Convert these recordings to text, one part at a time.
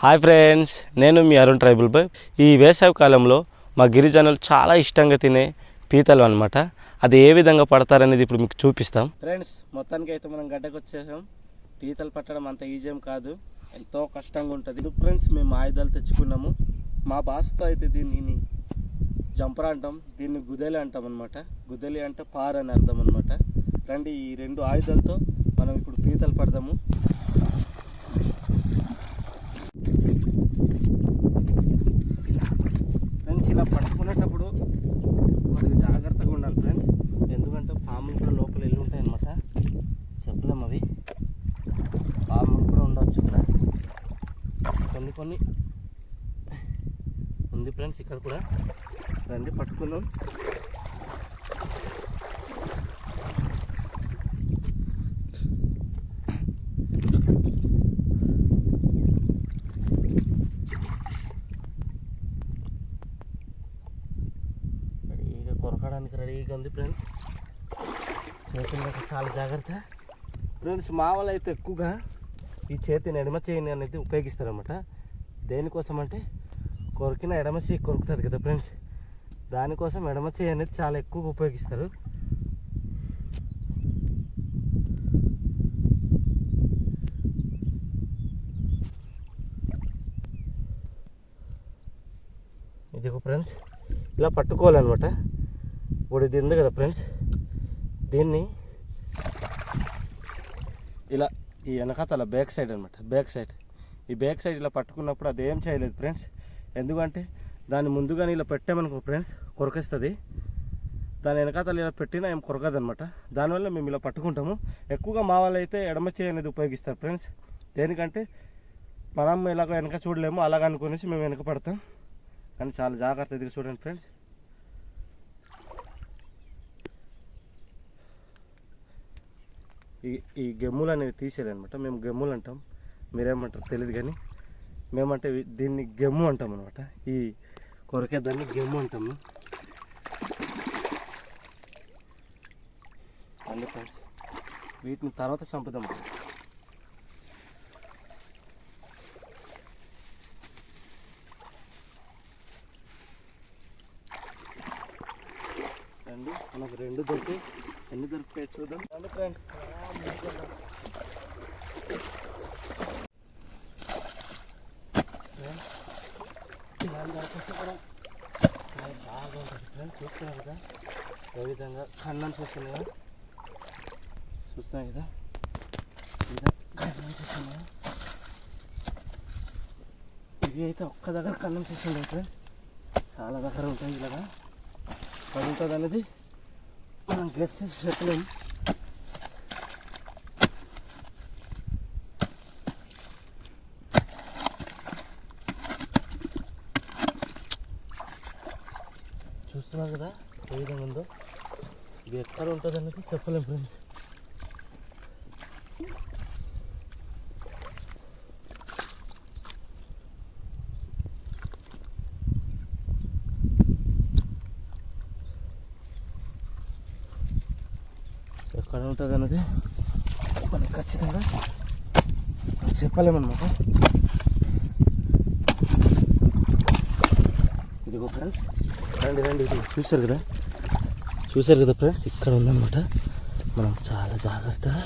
Hi friends నేను మీ Arun tribal bye. ఈ వేసవి కాలంలో మా గిరిజనులు చాలా ఇష్టంగా తినే పీతలు అనమాట అది ఏ విధంగా పడతారనేది ఇప్పుడు మీకు చూపిస్తాం. ఫ్రెండ్స్ మొత్తానికి అయితే మనం గడ్డకు వచ్చేసాం. పీతలు పట్టడం అంత ఈజీ కాదు. ఎంతో కష్టంగా ఉంటుంది. ఇప్పుడు ఫ్రెండ్స్ మేము ఆయుధాలు తెచ్చుకున్నాము. మా భాషతో అయితే దీనిని జంపర అంటాం. దీన్ని గుదెలి అంటాం అనమాట గుదెలి అంటే పార్ అని అర్థం అనమాట రండి ఈ రెండు ఆయుధాలతో మనం ఇప్పుడు పీతలు పడదాము ఫ్రెండ్స్ ఇలా పట్టుకునేటప్పుడు కొద్దిగా జాగ్రత్తగా ఉండాలి ఫ్రెండ్స్ ఎందుకంటే పాములు కూడా లోపల వెళ్ళి ఉంటాయి అనమాట చెప్పలేము అవి. పాములు కూడా ఉండవచ్చు ఇక్కడ. కొన్ని కొన్ని ఉంది ఫ్రెండ్స్ ఇక్కడ కూడా. రండి పట్టుకుందాం. ఉంది ఫ్రెండ్స్ చేతులకు చాలా జాగ్రత్త. ఫ్రెండ్స్ మా అయితే ఎక్కువగా ఈ చేతిని ఎడమ చేయని అనేది ఉపయోగిస్తారనమాట దేనికోసం అంటే కొరికిన ఎడమ చేయి కొరుకుతుంది కదా ఫ్రెండ్స్ దానికోసం ఎడమ చేయి అనేది చాలా ఎక్కువగా ఉపయోగిస్తారు. ఇది ఫ్రెండ్స్ ఇలా పట్టుకోవాలన్నమాట. ఇప్పుడు ఇది ఉంది కదా ఫ్రెండ్స్. దీన్ని ఇలా ఈ వెనకాతల బ్యాక్ సైడ్ అనమాట బ్యాక్ సైడ్. ఈ బ్యాక్ సైడ్ ఇలా పట్టుకున్నప్పుడు అది ఏం చేయలేదు ఫ్రెండ్స్. ఎందుకంటే దాన్ని ముందుగానే ఇలా పెట్టామనుకో ఫ్రెండ్స్ కొరకేస్తుంది. దాని వెనకాతల ఇలా పెట్టినా ఏం కొరకదు అనమాట దానివల్ల మేము ఇలా పట్టుకుంటాము. ఎక్కువగా మా వాళ్ళు అయితే ఎడమ చేయి అనేది ఉపయోగిస్తారు ఫ్రెండ్స్. దేనికంటే మనం ఇలాగ వెనక చూడలేము అలాగ అనుకునేసి మేము వెనక పడతాం. కానీ చాలా జాగ్రత్త ఇది చూడండి ఫ్రెండ్స్. ఈ ఈ గెమ్ములు అనేవి తీసేయాలన్నమాట మేము గెమ్ములు అంటాం. మీరేమంటారు? తెలియదు కానీ మేమంటే దీన్ని గెమ్ము అంటాం అనమాట ఈ కొరకే దాన్ని గెమ్ము అంటాము. అండి ఫ్రెండ్స్. వీటిని తర్వాత చంపుదాం. అండి మనకు రెండు దొరికి ఎన్ని దొరుకుతాయి చూద్దాం. ఫ్రెండ్స్. చూస్తున్నారు కదా ఏ విధంగా కన్నం చూస్తున్నాయా చూస్తున్నాయి కదా? ఇలా కన్నం చూస్తున్నాయా ఇవి అయితే ఒక్క దగ్గర ఖండం చూస్తున్నాయి అయితే చాలా దగ్గర ఉంటాయి ఇలాగా పడుతుంది అనేది మనం గెస్ట్ చేసి చెప్పలేము చూస్తున్నారు కదా ఏ విధంగా ఉందో ఇది ఎక్కడ ఉంటుంది అనేది చెప్పలేము ఫ్రెండ్స్ ఎక్కడ ఉంటుంది అన్నది? మనకి ఖచ్చితంగా చెప్పలేమన్నమాట ఇదిగో ఫ్రెండ్స్ రండి రండి ఇది చూశారు కదా? చూశారు కదా ఫ్రెండ్స్? ఇక్కడ ఉందన్నమాట. మనం చాలా జాగ్రత్తగా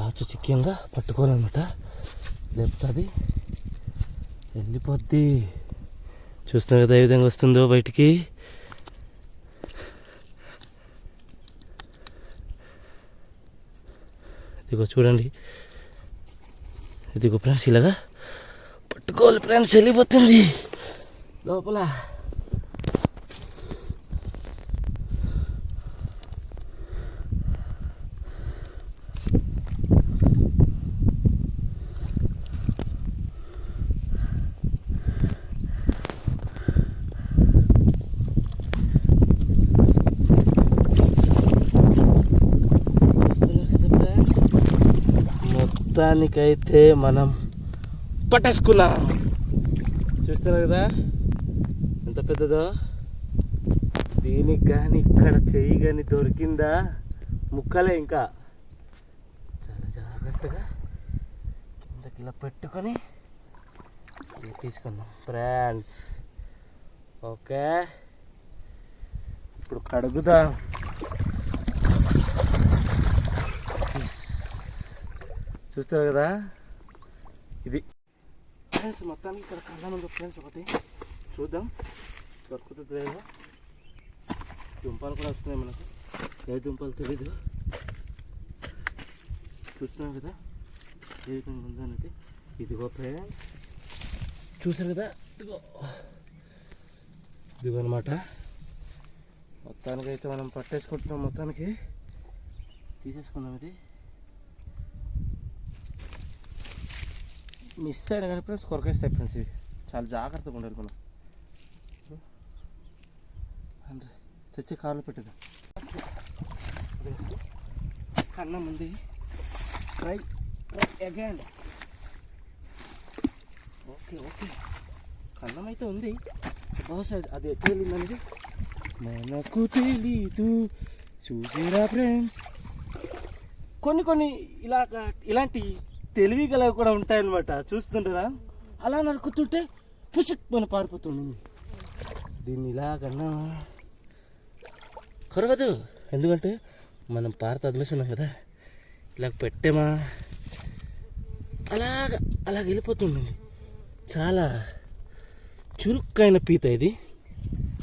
ఆచుచిక్యంగా పట్టుకోవాలన్నమాట. లేకపోతే అది వెళ్ళిపోద్ది చూస్తున్నారు కదా ఏ విధంగా వస్తుందో బయటికి. ఇదిగో చూడండి. ఇదిగో ఫ్రెండ్స్ ఇలాగా పట్టుకోవాలి ఫ్రెండ్స్ వెళ్ళిపోతుంది. లోపల చూస్తున్నారు కదా ఫ్రెండ్స్ మొత్తానికైతే మనం పట్టేసుకున్నాం. చూస్తున్నారు కదా? ఎంత పెద్దదో? దీనికి కానీ ఇక్కడ చెయ్యి కానీ దొరికిందా? ముక్కలే ఇంకా. చాలా జాగ్రత్తగా కిందకి ఇలా పెట్టుకొని తీసుకుందాం ఫ్రాన్స్ ఓకే? ఇప్పుడు కడుగుదాం. చూస్తారు కదా? ఇది. ఫ్రెండ్స్ మొత్తానికి ఇక్కడ కన్నా ఉంది ఫ్రెండ్స్ ఒకటి. చూద్దాం. దొరుకుతుంది లేదో? దుంపలు కూడా వస్తున్నాయి మనకు. ఏ దుంపలు తెలీదు. చూస్తున్నాం కదా? ఏ విధంగా ఉందనేది ఇదిగో ఫ్రెండ్స్ చూసారు కదా? ఇదిగో. ఇదిగో అనమాట మొత్తానికి అయితే మనం పట్టేసుకుంటున్నాం మొత్తానికి. తీసేసుకుందాం ఇది. మిస్ అయినా కానీ ఫ్రెండ్స్ కొరకేస్తాయి ఫ్రెండ్స్ ఇవి. చాలా జాగ్రత్తగా ఉండాలి మనం. అంటే తెచ్చి కాళ్ళు పెట్టదు కన్నం ఉంది. Try try again okay okay. కన్నం అయితే ఉంది. బహుశా అది- అది ఎట్లా వెళ్ళిందనేది మనకు తెలీదు. చూసిరా ఫ్రెండ్స్. కొన్ని కొన్ని ఇలా ఇలాంటి తెలివి గలవి కూడా ఉంటాయన్నమాట. చూస్తుంటారా? అలా నరుకుతుంటే పుషుక్ మన పారిపోతుంది. దీన్ని ఇలాగన్నా కొరగదు. ఎందుకంటే మనం పారత అదిలేసున్నాం కదా. ఇలా పెట్టామా? అలాగ అలాగ వెళ్ళిపోతుంది. చాలా చురుక్కైన పీత ఇది.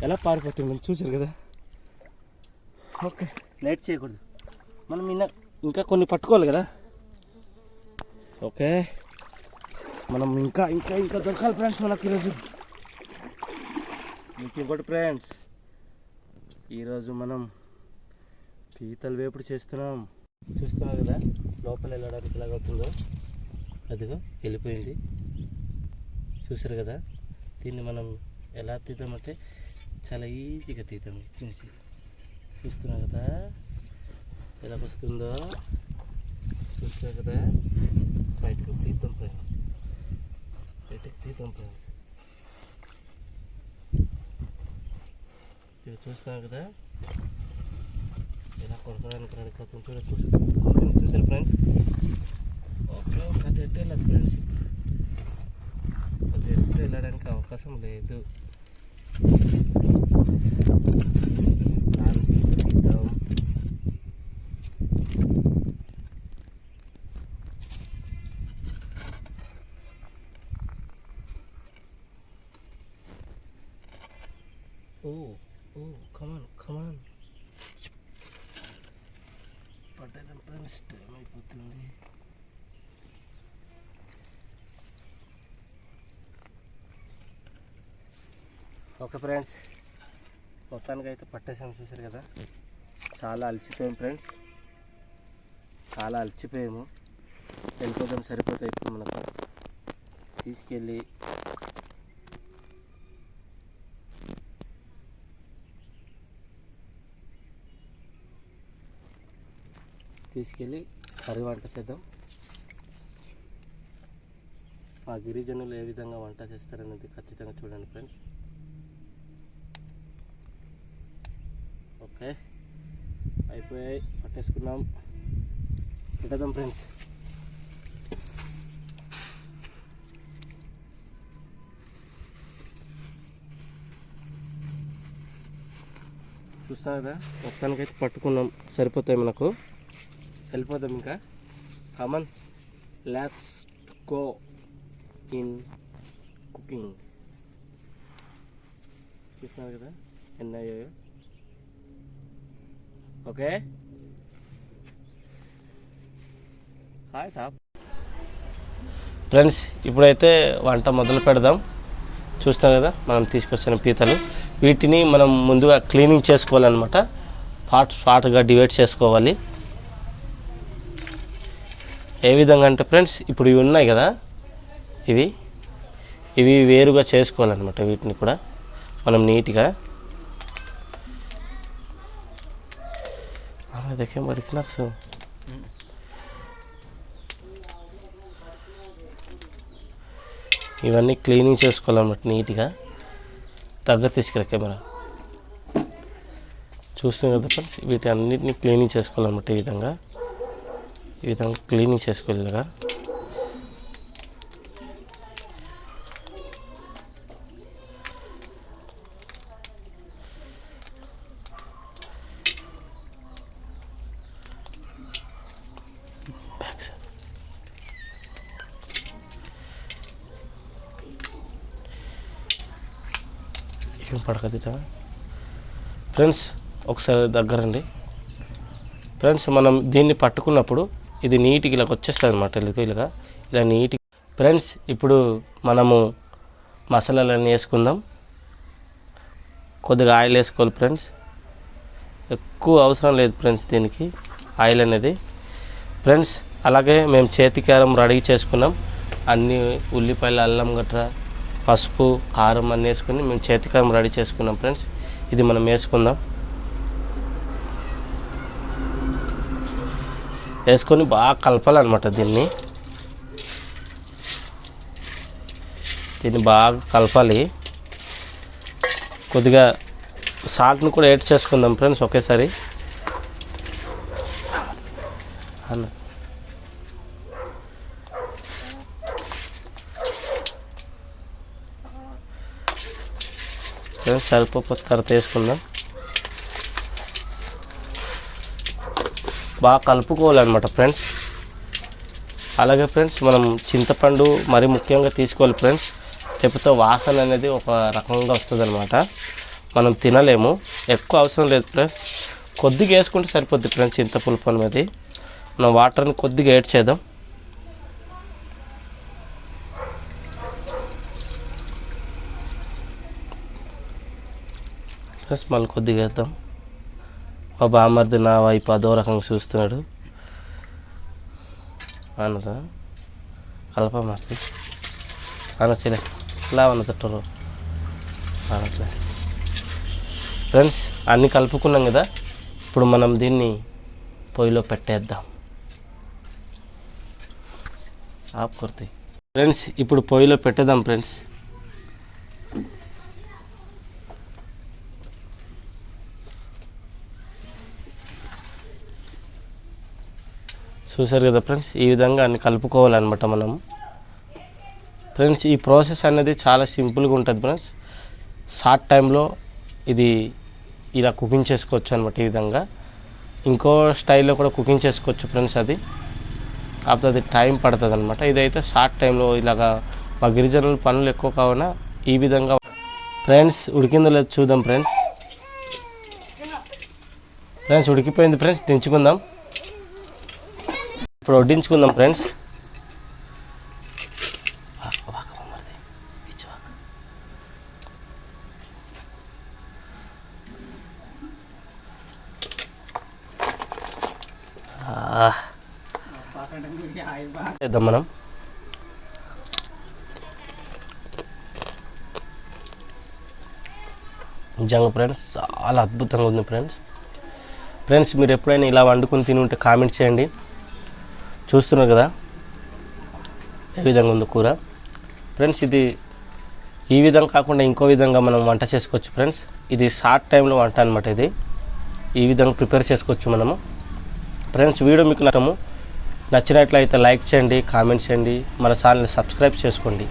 ఎలా పారిపోతుంది చూసారు కదా? ఓకే లైట్ చేయకూడదు. మనం ఇంకా ఇంకా కొన్ని పట్టుకోవాలి కదా? ఓకే. మనం ఇంకా ఇంకా ఇంకా దొరకాలి ఫ్రెండ్స్ మనకి ఈరోజు. మీకు ఇంకోటి ఫ్రెండ్స్ ఈరోజు మనం పీతలు వేపుడు చేస్తున్నాం. చూస్తున్నాం కదా లోపల వెళ్ళడానికి ఎలాగవుతుందో అదిగో వెళ్ళిపోయింది. చూసారు కదా? దీన్ని మనం ఎలా తీద్దామంటే చాలా ఈజీగా తీద్దాం. ఇక్కడి చూస్తున్నాం కదా? ఎలా వస్తుందో? చూస్తున్నారు కదా? బయటకు తీద్దాం ఫ్రెండ్స్ బయటకు తీద్దాం ఫ్రెండ్స్ ఇది చూస్తున్నారు కదా ఎలా కొడతాడానికి రాని కథ చూడ చూసి కొడుకుని చూసారు ఫ్రెండ్స్ ఓకే కథ ఎట్టు వెళ్ళదు ఫ్రెండ్స్ అది ఎట్టు వెళ్ళడానికి అవకాశం లేదు దానికి తీద్దాం ఓ ఓ కమాన్ కమాన్ పడ్డేదాం ఫ్రెండ్స్ టైం అయిపోతుంది. ఓకే ఫ్రెండ్స్ మొత్తానికి అయితే పట్టేసాం చూసారు కదా. చాలా అలసిపోయాం ఫ్రెండ్స్. చాలా అలసిపోయాము. వెళ్ళిపోతాం సరిపోతాయి ఇప్పుడు మనకు. తీసుకెళ్ళి తీసుకెళ్ళి కర్రీ వంట చేద్దాం. మా గిరిజనులు ఏ విధంగా వంట చేస్తారనేది ఖచ్చితంగా చూడండి ఫ్రెండ్స్. ఓకే అయిపోయాయి పట్టేసుకున్నాం. పెట్టేద్దాం ఫ్రెండ్స్. చూస్తాను కదా మొత్తానికైతే పట్టుకున్నాం. సరిపోతాయి మనకు. వెళ్ళిపోదాం ఇంకా. Come on let's go in cooking చూస్తున్నారు కదా? ఎన్ని అయ్యాయో ఓకే హాయ్ టాప్ ఫ్రెండ్స్ ఇప్పుడైతే వంట మొదలు పెడదాం. చూస్తాం కదా? మనం తీసుకొచ్చిన పీతలు. వీటిని మనం ముందుగా క్లీనింగ్ చేసుకోవాలన్నమాట. పార్ట్ పార్ట్గా డివైడ్ చేసుకోవాలి. ఏ విధంగా అంటే ఫ్రెండ్స్ ఇప్పుడు ఇవి ఉన్నాయి కదా ఇవి ఇవి వేరుగా చేసుకోవాలన్నమాట వీటిని కూడా మనం నీట్గా. దగ్గర ఇవన్నీ క్లీనింగ్ చేసుకోవాలన్నమాట నీట్గా. దగ్గర తీసుకురా కెమెరా. చూస్తుంది కదా ఫ్రెండ్స్ వీటి అన్నింటినీ క్లీనింగ్ చేసుకోవాలన్నమాట ఈ విధంగా. ఈ విధంగా క్లీనింగ్ చేసుకోలేదుగా ఏం పడకదిట ఫ్రెండ్స్ ఒకసారి దగ్గరండి ఫ్రెండ్స్ మనం దీన్ని పట్టుకున్నప్పుడు ఇది నీట్గా ఇలా వచ్చేస్తుంది అనమాట ఇలాగా? ఇలా నీట్గా. ఫ్రెండ్స్ ఇప్పుడు మనము మసాలాలన్నీ వేసుకుందాం. కొద్దిగా ఆయిల్ వేసుకోవాలి ఫ్రెండ్స్. ఎక్కువ అవసరం లేదు ఫ్రెండ్స్ దీనికి ఆయిల్ అనేది. ఫ్రెండ్స్ అలాగే మేము చేతికారం రెడీ చేసుకున్నాం. అన్ని ఉల్లిపాయలు అల్లం గట్రా పసుపు కారం అన్నీ వేసుకుని మేము చేతికారం రెడీ చేసుకున్నాం ఫ్రెండ్స్. ఇది మనం వేసుకుందాం. వేసుకొని బాగా కలపాలన్నమాట దీన్ని. దీన్ని బాగా కలపాలి. కొద్దిగా సాల్ట్ని కూడా యాడ్ చేసుకుందాం ఫ్రెండ్స్ ఒకేసారి. అన్న ఫ్రెండ్స్ సరిపోతే తర్వాత వేసుకుందాం. బాగా కలుపుకోవాలన్నమాట ఫ్రెండ్స్. అలాగే ఫ్రెండ్స్ మనం చింతపండు మరి ముఖ్యంగా తీసుకోవాలి ఫ్రెండ్స్. లేకపోతే వాసన అనేది ఒక రకంగా వస్తుంది మనం తినలేము. ఎక్కువ అవసరం లేదు ఫ్రెండ్స్. కొద్దిగా వేసుకుంటే సరిపోద్ది ఫ్రెండ్స్ చింతపులుపు అనేది. మనం వాటర్ని కొద్దిగా యాడ్ చేద్దాం. ఫ్రెండ్స్ మళ్ళీ కొద్దిగా వేద్దాం. మా బామర్ది నా వైపు అదో రకంగా చూస్తున్నాడు. అన్నదా? కలప మర్ది అనొచ్చలే ఇలా ఉన్న తట్టరు. అనట్లే ఫ్రెండ్స్ అన్నీ కలుపుకున్నాం కదా? ఇప్పుడు మనం దీన్ని పొయ్యిలో పెట్టేద్దాం. ఆఫ్ కొడుతాయి ఫ్రెండ్స్ ఇప్పుడు పొయ్యిలో పెట్టేద్దాం ఫ్రెండ్స్. చూసారు కదా ఫ్రెండ్స్? ఈ విధంగా అన్ని కలుపుకోవాలన్నమాట మనం. ఫ్రెండ్స్ ఈ ప్రాసెస్ అనేది చాలా సింపుల్గా ఉంటుంది ఫ్రెండ్స్. షార్ట్ టైంలో ఇది ఇలా కుకింగ్ చేసుకోవచ్చు అనమాట ఈ విధంగా. ఇంకో స్టైల్లో కూడా కుకింగ్ చేసుకోవచ్చు ఫ్రెండ్స్ అది. కాకపోతే అది టైం పడుతుంది అనమాట ఇదైతే షార్ట్ టైంలో ఇలాగా మా గిరిజనుల పనులు ఎక్కువ కావున ఈ విధంగా ఫ్రెండ్స్ ఉడికిందో లేదు చూద్దాం ఫ్రెండ్స్. ఫ్రెండ్స్ ఉడికిపోయింది ఫ్రెండ్స్ దించుకుందాం. ఇప్పుడు వడ్డించుకుందాం ఫ్రెండ్స్ చేద్దాం మనం. నిజంగా ఫ్రెండ్స్ చాలా అద్భుతంగా ఉంది ఫ్రెండ్స్ ఫ్రెండ్స్ మీరు ఎప్పుడైనా ఇలా వండుకొని తిని ఉంటే కామెంట్ చేయండి. చూస్తున్నారు కదా? ఏ విధంగా ఉంది కూర? ఫ్రెండ్స్ ఇది ఈ విధంగా కాకుండా ఇంకో విధంగా మనం వంట చేసుకోవచ్చు ఫ్రెండ్స్. ఇది షార్ట్ టైంలో వంట అనమాట ఇది. ఈ విధంగా ప్రిపేర్ చేసుకోవచ్చు మనము. ఫ్రెండ్స్ వీడియో మీకు నచ్చము నచ్చినట్లయితే లైక్ చేయండి కామెంట్ చేయండి. మన ఛానల్ని సబ్స్క్రైబ్ చేసుకోండి.